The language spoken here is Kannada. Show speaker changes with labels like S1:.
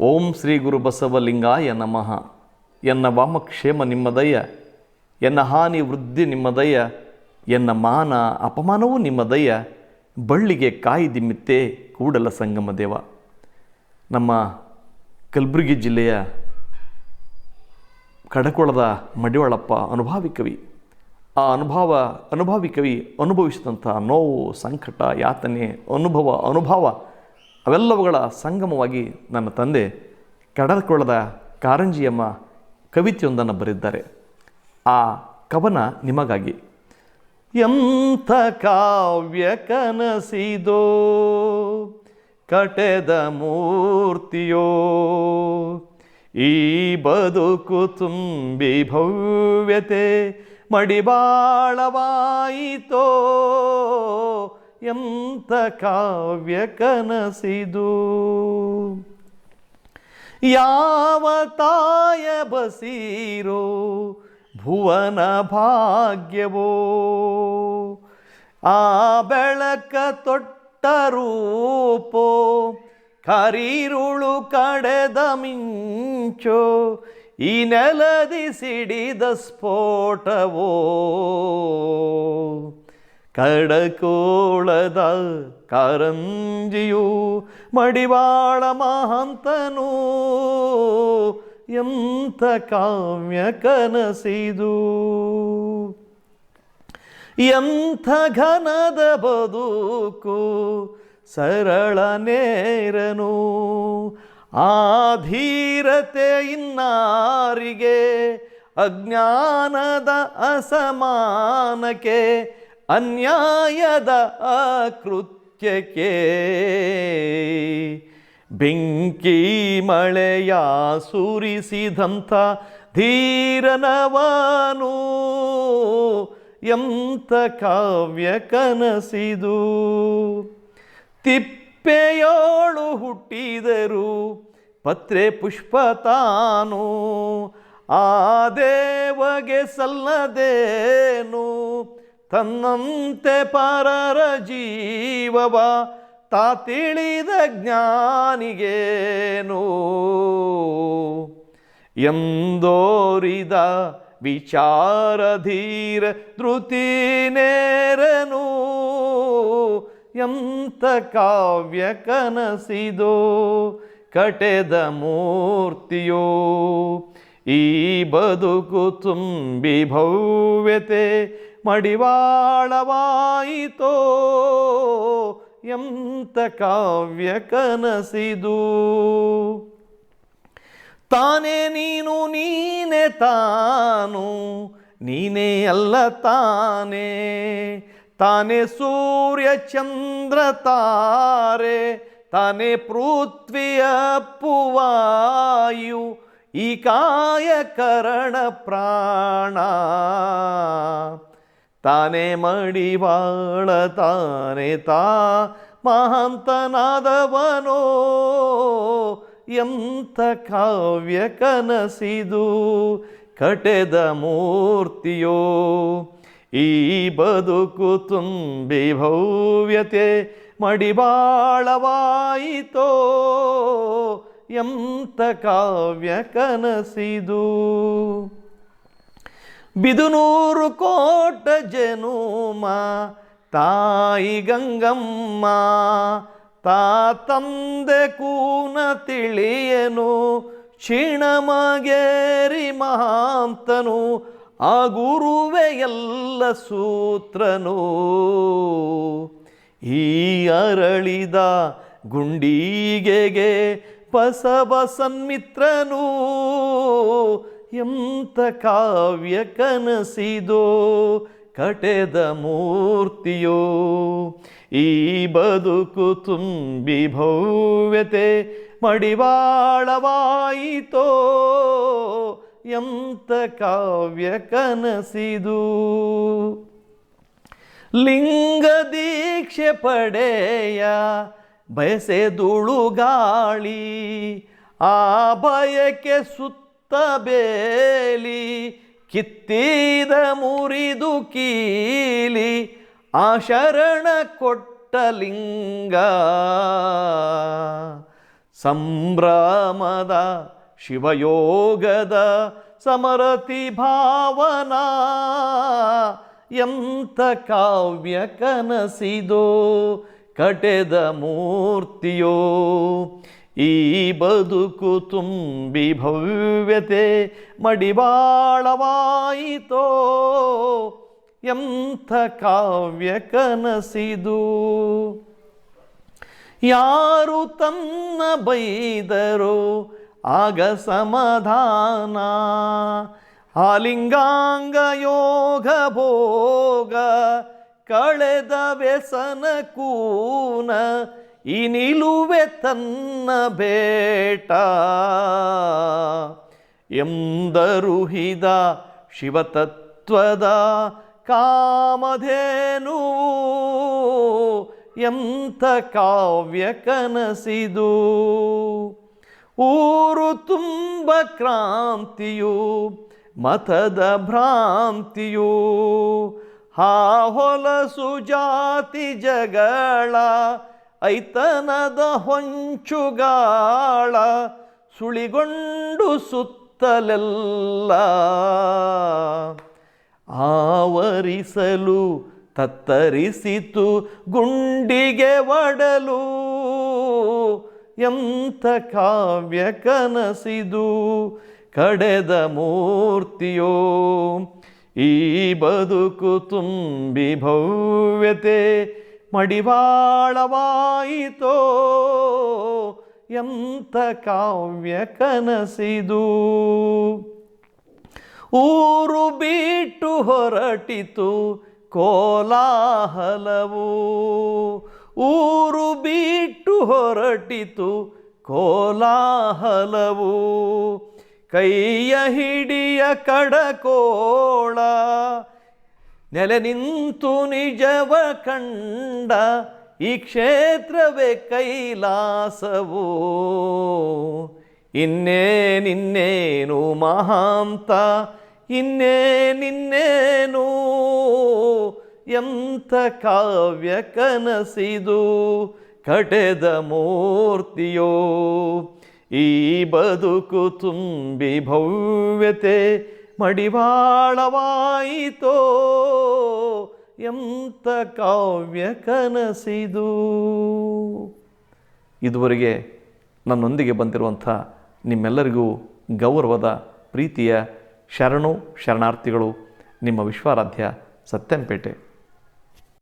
S1: ಓಂ ಶ್ರೀ ಗುರು ಬಸವಲಿಂಗಾಯ ನಮಃ. ಎನ್ನ ವಾಮಕ್ಷೇಮ ನಿಮ್ಮದಯ್ಯ ಎನ್ನ ಹಾನಿ ವೃದ್ಧಿ ನಿಮ್ಮದಯ್ಯ ಎನ್ನ ಮಾನ ಅಪಮಾನವೂ ನಿಮ್ಮದಯ್ಯ ಬಳ್ಳಿಗೆ ಕಾಯಿ ದಿಮ್ಮಿತ್ತೆ ಕೂಡಲ ಸಂಗಮ ದೇವ. ನಮ್ಮ ಕಲಬುರಗಿ ಜಿಲ್ಲೆಯ ಕಡಕೊಳದ ಮಡಿವಾಳಪ್ಪ ಅನುಭಾವಿ ಕವಿ. ಆ ಅನುಭವ, ಅನುಭಾವಿ ಕವಿ ಅನುಭವಿಸಿದಂಥ ನೋವು, ಸಂಕಟ, ಯಾತನೆ, ಅನುಭವ ಅನುಭವ ಅವೆಲ್ಲವುಗಳ ಸಂಗಮವಾಗಿ ನನ್ನ ತಂದೆ ಕಡಕೊಳದ ಕಾರಂಜಿಯಮ್ಮ ಕವಿತೆಯೊಂದನ್ನು ಬರೆದಿದ್ದಾರೆ. ಆ ಕವನ ನಿಮಗಾಗಿ. ಎಂಥ ಕಾವ್ಯ ಕನಸಿದೋ, ಕಟೆದ ಮೂರ್ತಿಯೋ, ಈ ಬದುಕು ತುಂಬಿ ಭವ್ಯತೆ ಮಡಿಬಾಳವಾಯಿತೋ ಎಂಥ ಕಾವ್ಯ ಕನಸಿದು? ಯಾವ ತಾಯ ಬಸೀರೋ ಭುವನ ಭಾಗ್ಯವೋ? ಆ ಬೆಳಕ ತೊಟ್ಟ ರೂಪೋ, ಕರೀರುಳು ಕಡೆದ ಮಿಂಚೋ, ಈ ನೆಲದಿ ಸಿಡಿದ ಸ್ಫೋಟವೋ? ಕಡಕೋಳದ ಕಾರಂಜಿಯು ಮಡಿವಾಳ ಮಹಂತನು. ಎಂಥ ಕಾವ್ಯ ಕನಸಿದು. ಎಂಥ ಘನದ ಬದುಕು ಸರಳ ನೇರನು. ಆ ಧೀರತೆ ಇನ್ನಾರಿಗೆ, ಅಜ್ಞಾನದ ಅಸಮಾನಕ್ಕೆ ಅನ್ಯಾಯದ ಕೃತ್ಯಕ್ಕೆ ಬೆಂಕಿ ಮಳೆಯ ಸುರಿಸಿದಂಥ ಧೀರನವಾನು ಎಂಥ ಕಾವ್ಯ ಕನಸಿದು. ತಿಪ್ಪೆಯೋಳು ಹುಟ್ಟಿದರು ಪತ್ರೆ ಪುಷ್ಪ ತಾನು, ಆ ದೇವಗೆ ಸಲ್ಲದೇನು? ತನ್ನಂತೆ ಪರರ ಜೀವವ, ತಾ ತಿಳಿದ ಜ್ಞಾನಿಗೇನು? ಎಂದೋರಿದ ವಿಚಾರಧೀರ ಧೃತಿ ನೇರನು, ಎಂಥ ಕಾವ್ಯ ಕನಸಿದೋ ಕಟೆದ ಮೂರ್ತಿಯೋ? ಈ ಬದುಕು ತುಂಬಿ ಭವ್ಯತೆ ಮಡಿವಾಳವಾಯಿತೋ, ಎಂತ ಕಾವ್ಯ ಕನಸಿದು? ತಾನೇ ನೀನು ನೀನೆ ತಾನು, ನೀನೇ ಅಲ್ಲ ತಾನೇ. ತಾನೇ ಸೂರ್ಯ ಚಂದ್ರ ತಾರೆ, ತಾನೇ ಪೃಥ್ವಿಯ ಪುವಾಯು, ಈ ಕಾಯಕರಣ ಪ್ರಾಣ. ತಾನೇ ಮಡಿವಾಳ, ತಾನೇ ತಾ ಮಹಾಂತನಾದವನೋ ಎಂಥ ಕಾವ್ಯ ಕನಸಿದು ಕಟೆದ ಮೂರ್ತಿಯೋ. ಈ ಬದುಕು ತುಂಬಿ ಭವ್ಯತೆ ಮಡಿಬಾಳವಾಯಿತೋ ಎಂಥ ಕಾವ್ಯ ಕನಸಿದು. ಬಿದುನೂರು ಕೋಟ ಜನುಮ, ತಾಯಿ ಗಂಗಮ್ಮ ತಾ ತಂದೆ ಕೂನ ತಿಳಿಯನು, ಕ್ಷೀಣಮಗೇರಿ ಮಹಾಂತನು, ಆ ಗುರುವೆ ಎಲ್ಲ ಸೂತ್ರನು. ಈ ಅರಳಿದ ಗುಂಡಿಗೆಗೆ ಬಸವ ಸನ್ಮಿತ್ರನು ಎಂಥ ಕಾವ್ಯ ಕನಸಿದೋ ಕಟೆದ ಮೂರ್ತಿಯೋ? ಈ ಬದುಕು ತುಂಬಿ ಭವ್ಯತೆ ಮಡಿವಾಳವಾಯಿತೋ? ಎಂತ ಕಾವ್ಯ ಕನಸಿದು? ಲಿಂಗ ದೀಕ್ಷೆ ಪಡೆಯ ಬಯಸೆದುಳು ಗಾಳಿ ಆ ಬಯಕೆ ಸುತ್ತ ಬೇಲಿ ಕಿತ್ತಿದ ಮುರಿದು ಕೀಲಿ ಆ ಶರಣ ಕೊಟ್ಟ ಲಿಂಗ. ಸಂಭ್ರಮದ ಶಿವಯೋಗದ ಸಮರತಿ ಭಾವನಾ, ಎಂಥ ಕಾವ್ಯ ಕನಸಿದೋ ಕಟೆದ ಮೂರ್ತಿಯೋ. ಈ ಬದುಕು ತುಂಬಿ ಭವ್ಯತೆ ಮಡಿಬಾಳವಾಯಿತೋ ಎಂಥ ಕಾವ್ಯ ಕನಸಿದು. ಯಾರು ತನ್ನ ಬೈದರು ಆಗ ಸಮಾಧಾನ. ಆಲಿಂಗಾಂಗ ಯೋಗ ಭೋಗ ಕಳೆದ ವ್ಯಸನ ಕೂನ ಈ ನಿಲುವೆ ತನ್ನ ಬೇಟ. ಎಂದರುಹಿದ ಶಿವತತ್ವದ ಕಾಮಧೇನು, ಎಂಥ ಕಾವ್ಯ ಕನಸಿದು. ಊರು ತುಂಬ ಕ್ರಾಂತಿಯು, ಮತದ ಭ್ರಾಂತಿಯು ಹಾ ಹೊಲಸು ಜಾತಿ ಜಗಳ ಐತನದ ಹೊಂಚುಗಾಳ ಸುಳಿಗೊಂಡು ಸುತ್ತಲೆಲ್ಲ ಆವರಿಸಲು ತತ್ತರಿಸಿತು ಗುಂಡಿಗೆ ಒಡಲು ಎಂಥ ಕಾವ್ಯ ಕನಸಿದು ಕಡೆದ ಮೂರ್ತಿಯೋ ಈ ಬದುಕು ತುಂಬಿ ಭವ್ಯತೆ ಮಡಿವಾಳವಾಯಿತೋ, ಎಂಥ ಕಾವ್ಯ ಕನಸಿದು. ಊರು ಬಿಟ್ಟು ಹೊರಟಿತು ಕೋಲಾಹಲವು. ಊರು ಬಿಟ್ಟು ಹೊರಟಿತು ಕೋಲಾಹಲವು. ಕೈಯ ಹಿಡಿಯ ಕಡಕೋಳ ನೆಲೆ ನಿಂತು ನಿಜವ ಕಂಡ ಈ ಕ್ಷೇತ್ರವೇ ಕೈಲಾಸವು. ಇನ್ನೇನಿನ್ನೇನು ಮಹಾಂತ ಇನ್ನೇನಿನ್ನೇನು ಎಂಥ ಕಾವ್ಯ ಕನಸಿದು ಕಟೆದ ಮೂರ್ತಿಯೋ. ಈ ಬದುಕು ತುಂಬಿ ಭವ್ಯತೆ ಮಡಿವಾಳವಾಯಿತೋ ಎಂಥ ಕಾವ್ಯ ಕನಸಿದು? ಇದುವರೆಗೆ ನನ್ನೊಂದಿಗೆ ಬಂದಿರುವಂಥ ನಿಮ್ಮೆಲ್ಲರಿಗೂ ಗೌರವದ ಪ್ರೀತಿಯ ಶರಣು ಶರಣಾರ್ಥಿಗಳು ನಿಮ್ಮ ವಿಶ್ವಾರಾಧ್ಯ ಸತ್ಯಂಪೇಟೆ.